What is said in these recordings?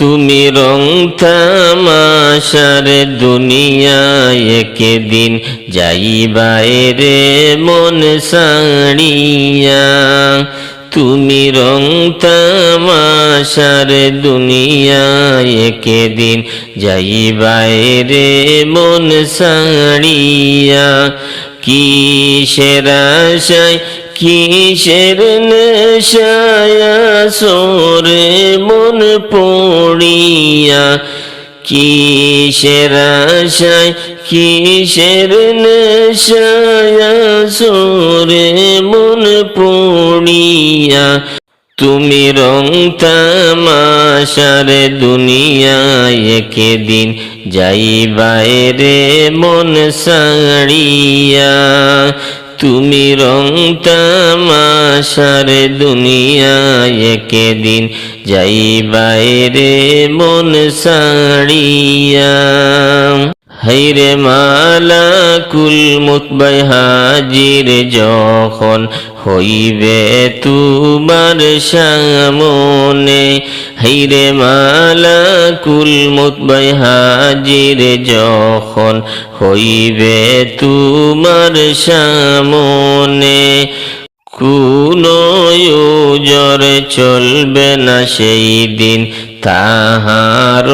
তুমি রং তামাশার দুনিয়ায় দিন যাইবারে মন সাড়িয়া। তুমি রং তামাশার দুনিয়ায় দিন যাইবারে মন সাড়িয়া। কিসের আশায় কিসের নেশায়া সোরে মন পড়িয়া? কিসের আশায়, কিসের নেশায়া সোরে মন পড়িয়া? তুমি রং তামাশার দুনিয়ায় দিন যাইবারে মন সাড়িয়া তুমি রং তামাশার দুনিয়ায় দিন যাইবারে মন সাড়িয়া হাইরে মালা কুল মুতবাই হাজির যখন হইবে তোমার সামনে, হাইরে মালা কুল মুতবাই হাজির যখন হইবে তোমার সামনে, কোন জর চলবে না সেই দিন। তাহার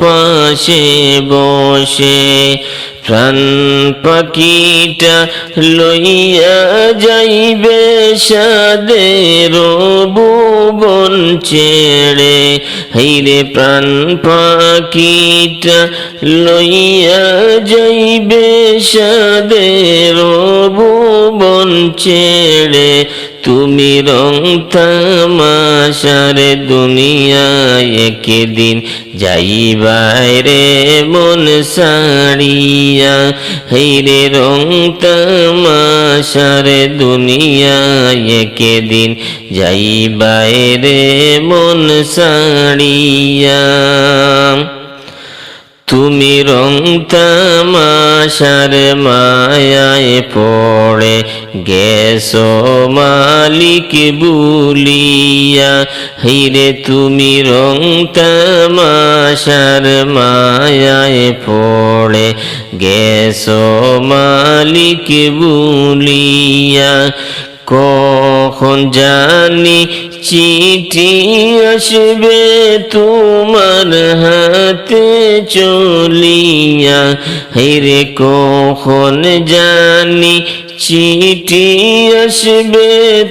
পাশে বসে প্রাণ পাখিটা লইয়া যাইবে সাদের ভুবন ছেড়ে। হাইরে প্রাণ পাখিটা লইয়া যাইবে সাদের ভুবন ছেড়ে। তুমি রং তামাশার দুনিয়ায় দিন যাইবারে মন সাড়িয়া হেরে রং তামাশার দুনিয়ায় দিন যাইবারে মন সাড়িয়া তুমি রং তামাশার মায়ায় পড়ে গেছো মালিক বুলিয়া। হিরে তুমি রং তামাশার মায়ায় পড়ে গেছো মালিক বুলিয়া। কখন জানি চিঠি আসবে তোমার হাতে? চলিয়া হেরে কখন জানি চিঠি আসবে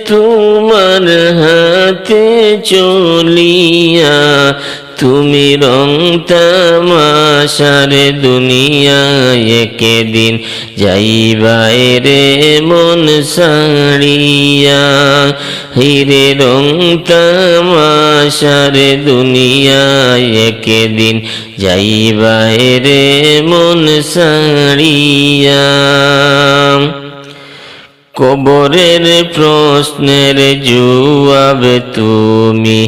তোমার হাতে চলিয়া। তুমি রং তামাশার দুনিয়ায় দিন যাইবারে মন সাড়িয়া হিরে রং তামাশার দুনিয়ায় দিন যাইবারে মন সাড়িয়া কবরের প্রশ্নের জবাব তুমি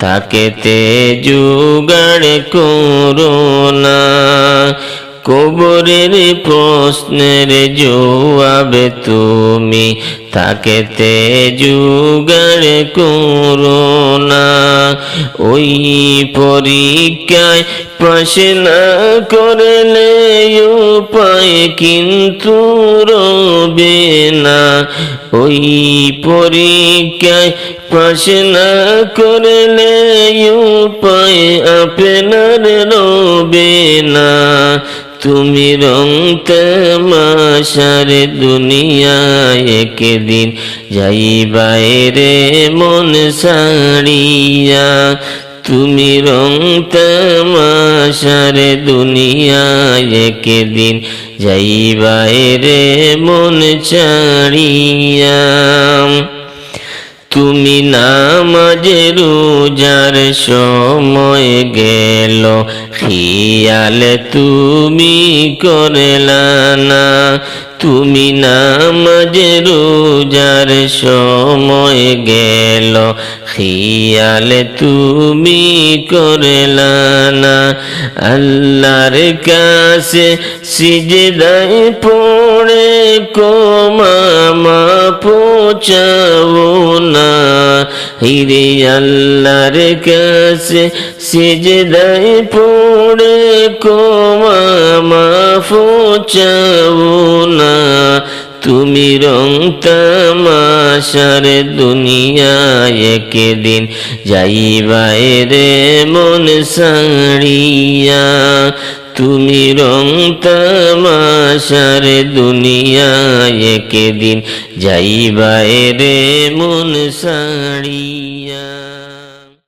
তাকেতে জুগাড় করো না। কবরের প্রশ্নের জবাব তুমি তাকেতে যুগার করো না। ওই পরীক্ষায় পাশ না করলে উপায় কিন্তু রবে না। ওই পরীক্ষায় পাশ না করলে উপায় আপনার রবে না। তুমি রং তামাশার দুনিয়ায় দিন যাইবারে মন সাড়িয়া তুমি রং তামাশার দুনিয়ায় দিন যাইবারে মন চাড়িয়া তুমি নামাজে, রোজার সময় গেল, খিয়াল তুমি করলা না। তুমি নামাজে, রোজার সময় গেল খিয়াল তুমি করলা না, আল্লাহর কাছে সিজদাই পড়ে কোমামা পৌঁছাও না। হিরে আল্লাহর কাছে সিজদাই পড়ে কোমামা পৌঁছাও না। তুমি রং তামাশার দুনিয়ায় একদিন যাইবাই রে মন সাড়িয়া তুমি রং তামাশার দুনিয়ায় একদিন যাইবাই রে মন সাড়িয়া